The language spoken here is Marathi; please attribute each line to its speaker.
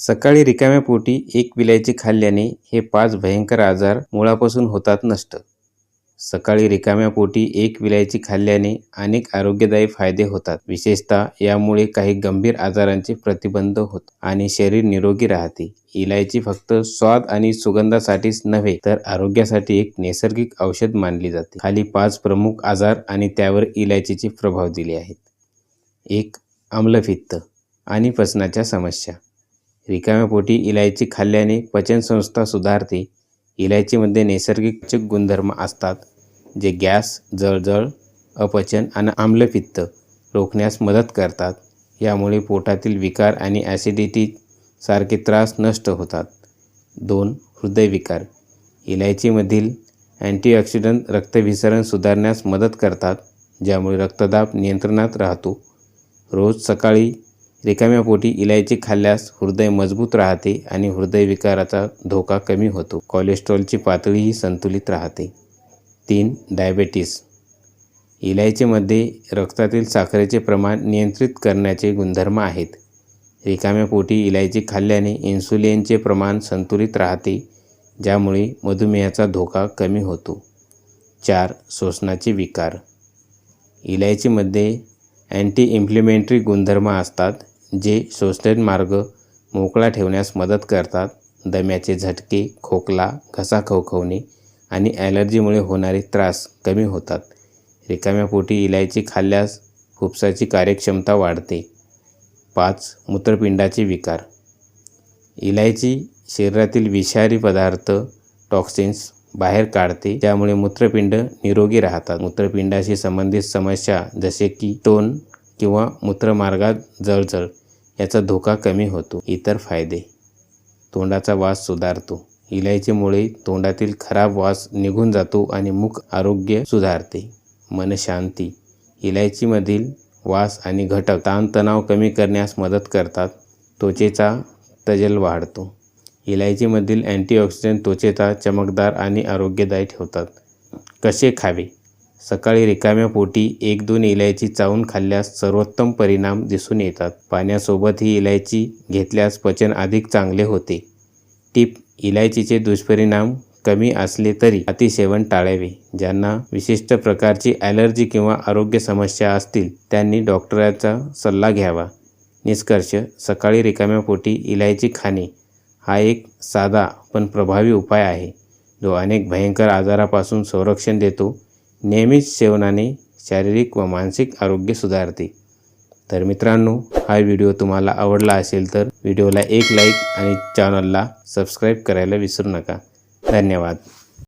Speaker 1: सकाळी रिकाम्या पोटी एक विलायची खाल्ल्याने हे पाच भयंकर आजार मुळापासून होतात नष्ट. सकाळी रिकाम्या पोटी एक विलायची खाल्ल्याने अनेक आरोग्यदायी फायदे होतात. विशेषतः यामुळे काही गंभीर आजारांचे प्रतिबंध होतो आणि शरीर निरोगी राहते. इलायची फक्त स्वाद आणि सुगंधासाठीच नव्हे तर आरोग्यासाठी एक नैसर्गिक औषध मानली जाते. खाली पाच प्रमुख आजार आणि त्यावर इलायचीचे प्रभाव दिले आहेत. एक आम्लफित्त आणि पचनाच्या समस्या. रिकाम्या पोटी इलायची खाल्ल्याने पचनसंस्था सुधारते. इलायचीमध्ये नैसर्गिक गुणधर्म असतात जे गॅस जळजळ अपचन आणि आम्लपित्त रोखण्यास मदत करतात. यामुळे पोटातील विकार आणि ॲसिडिटी सारखे त्रास नष्ट होतात. दोन हृदयविकार इलायचीमधील अँटीऑक्सिडंट रक्तभिसरण सुधारण्यास मदत करतात ज्यामुळे रक्तदाब नियंत्रणात राहतो. रोज सकाळी रिकाम्या पोटी इलायची खाल्ल्यास हृदय मजबूत राहते आणि हृदयविकाराचा धोका कमी होतो. कोलेस्ट्रॉलची पातळीही संतुलित राहते. तीन डायबेटीस. इलायचीमध्ये रक्तातील साखरेचे प्रमाण नियंत्रित करण्याचे गुणधर्म आहेत. रिकाम्या पोटी इलायची खाल्ल्याने इन्सुलिनचे प्रमाण संतुलित राहते ज्यामुळे मधुमेहाचा धोका कमी होतो. चार श्वसनाचे विकार. इलायचीमध्ये अँटी इन्फ्लेमेटरी गुणधर्म असतात. जे श्वसन मार्ग मोकळा ठेवण्यास मदत करतात दम्याचे झटके खोकला घसा खवखवणे आणि ॲलर्जीमुळे होणारे त्रास कमी होतात. रिकाम्या पोटी इलायची खाल्ल्यास फुफ्साची कार्यक्षमता वाढते. पाच मूत्रपिंडाचे विकार. इलायची शरीरातील विषारी पदार्थ टॉक्सिन्स बाहेर काढते त्यामुळे मूत्रपिंड निरोगी राहतात. मूत्रपिंडाशी संबंधित समस्या जसे की टोन किंवा मूत्रमार्गात जळजळ. याचा धोका कमी होतो. इतर फायदे. तोंडाचा वास सुधारतो. इलायचीमुळे तोंडातील खराब वास निघून जातो आणि मुख आरोग्य सुधारते. मनशांती इलायचीमधील वास आणि घटक ताणतणाव कमी करण्यास मदत करतात. त्वचेचा तजेल वाढतो. इलायचीमधील अँटीऑक्सिडंट त्वचेचा चमकदार आणि आरोग्यदायी ठेवतात. कसे खावे? सकाळी रिकाम्या पोटी एक दोन इलायची चावून खाल्ल्यास सर्वोत्तम परिणाम दिसून येतात. पाण्यासोबत ही इलायची घेतल्यास पचन अधिक चांगले होते. टीप इलायचीचे दुष्परिणाम कमी असले तरी अतिसेवन टाळावे. ज्यांना विशिष्ट प्रकारची ॲलर्जी किंवा आरोग्य समस्या असतील त्यांनी डॉक्टरांचा सल्ला घ्यावा. निष्कर्ष सकाळी रिकाम्या पोटी इलायची खाणे हा एक साधा पण प्रभावी उपाय आहे. जो अनेक भयंकर आजारापासून संरक्षण देतो नियमित सेवनाने शारीरिक व मानसिक आरोग्य सुधारते. तर मित्रांनो हा व्हिडिओ तुम्हाला आवडला असेल तर व्हिडिओला एक लाईक आणि चॅनलला सबस्क्राईब करायला विसरू नका. धन्यवाद.